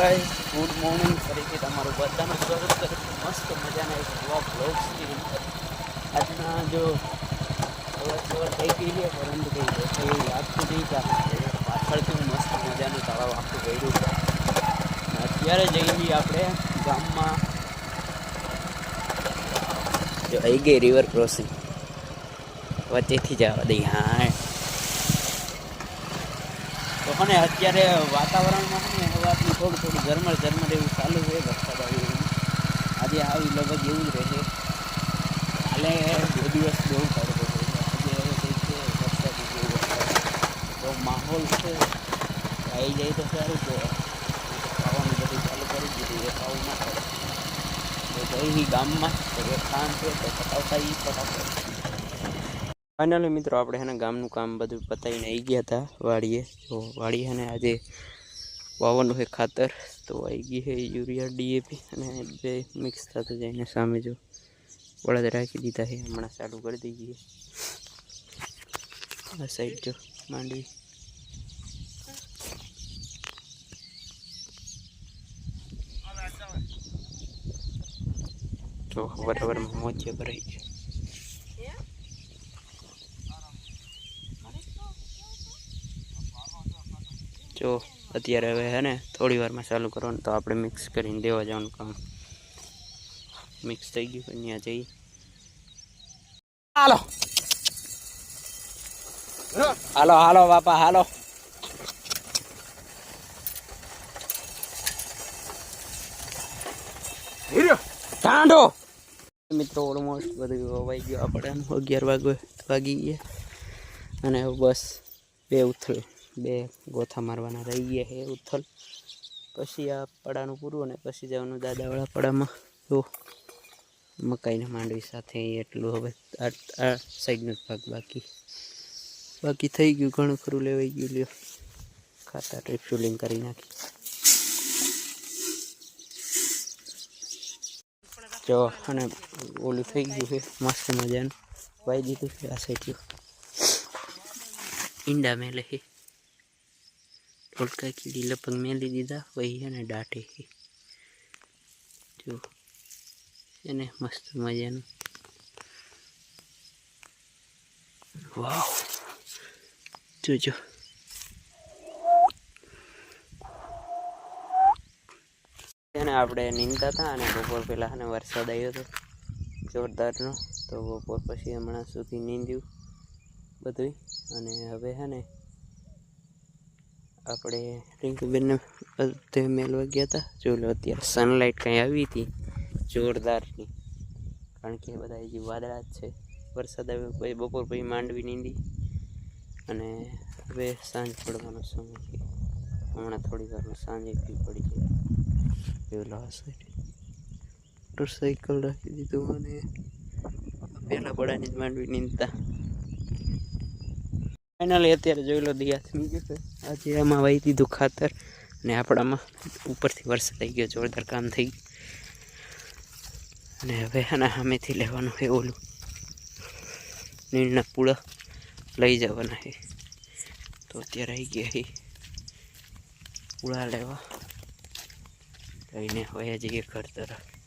Guys good morning ફરીથી તમારું બધાનું સ્વાગત કરું છું મસ્ત મજાના એક નવા બ્લોગ્સની અંદર આજના જો સવાર સવાર થઈ ગઈ છે પરંતુ કંઈ દેખાય એવું લાગતું નહીં કારણ કે પાછળથી મસ્ત મજાનું તળાવ આખું ગયું છે અને અત્યારે જઈએ આપણે ગામમાં જો આવી ગઈ રિવર ક્રોસિંગ વચ્ચેથી જવા દઈ હા તો મને અત્યારે વાતાવરણમાં છે ને હવાથી થોડું થોડું ઝરમર ઝરમર એવું ચાલુ છે વરસાદ આવી આજે આવી લગભગ એવું જ રહેશે કાલે બે દિવસ બહુ પડતો છે. આજે હવે કંઈક છે, વરસાદ જેવું તો માહોલ છે, આવી જાય તો સારું કે ખાવાનું બધું ચાલુ કરી દીધું, એ ખાવું ના પડે. તો જઈ ગામમાં, તો એ ખાન છે, તો પતાવતા એ ફટાફટ. ફાઇનલી મિત્રો, આપણે છે ને ગામનું કામ બધું પતાવીને આવી ગયા હતા, વાડીએ. તો વાડીએ છે ને આજે વાવવાનું છે ખાતર. તો આવી ગઈ છે યુરિયા ડીએપી અને બે મિક્સ થતું જઈને સામે જો બળદ રાખી દીધા છે, હમણાં ચાલુ કરી દઈએ આ સાઈડ જો માંડવી. જો બરાબર મોજે ભરાઈ છે જો અત્યારે હવે હે ને થોડી વારમાં ચાલુ કરવાનું તો આપણે મિક્સ કરીને દેવા જવાનું કામ. મિક્સ થઈ ગયું ત્યાં જઈ હાલો. હાલો હાલો બાપા હાલો. ટાંડો મિત્રો ઓલમોસ્ટ બધું વવાઈ ગયું આપણે અગિયાર વાગે વાગી ગયા. અને બસ બે ઉથલ બે ગોથા મારવાના રહી ગયા છે ઉથલ. પછી આ પડાનું પૂરું અને પછી જવાનું દાદાવાળા પડામાં. જો, મકાઈને માંડવી સાથે એટલું હવે આ સાઈડનો જ ભાગ બાકી. બાકી થઈ ગયું, ઘણું ખરું લેવાઈ ગયું, લ્યો. ખાતા રિફ્યુલિંગ કરી નાખી. જો, અને ઓલું થઈ ગયું છે, મસ્ત મજાનું. વાઈ દીધું છે આ સાઈડ ઈંડા મેલે છે. ટોલકા કીડી લપંગ મેલી દીધા, વહી અને દાટે જો, એને મસ્ત મજાનું. વાવ. જોજો એને આપણે નીંદતા હતા અને બપોર પહેલાં અને વરસાદ આવ્યો હતો જોરદારનો. તો બપોર પછી હમણાં સુધી નીંદ્યું બધું અને હવે હે ને આપણે રિંકુબેનને બધે મેળવા ગયા હતા જો લો અત્યારે સનલાઇટ કંઈ આવી હતી, જોરદારની. કારણ કે બધા હજી વાદળા જ છે, વરસાદ આવ્યો પછી બપોર પછી માંડવી નીંદી. અને હવે સાંજ પડવાનો સમય છે. હમણાં થોડી વારમાં સાંજે બી પડી જાય એવું લાસ મોટરસાઇકલ રાખી દીધું અને પહેલાં પડાની જ માંડવી નીંદતા. ફાઇનલી અત્યારે જોઈ લો, દિયા થઈ આજે આમાં વહી દીધું ખાતર અને આપણામાં ઉપરથી વરસાદ થઈ ગયો, જોરદાર કામ થઈ અને હવે આના સામેથી લેવાનું છે ઓલું. નીરના પૂળા લઈ જવાના છે. તો અત્યારે આવી ગયા છે. પૂળા લેવા. લઈને હવે જઈએ ઘર તરફ.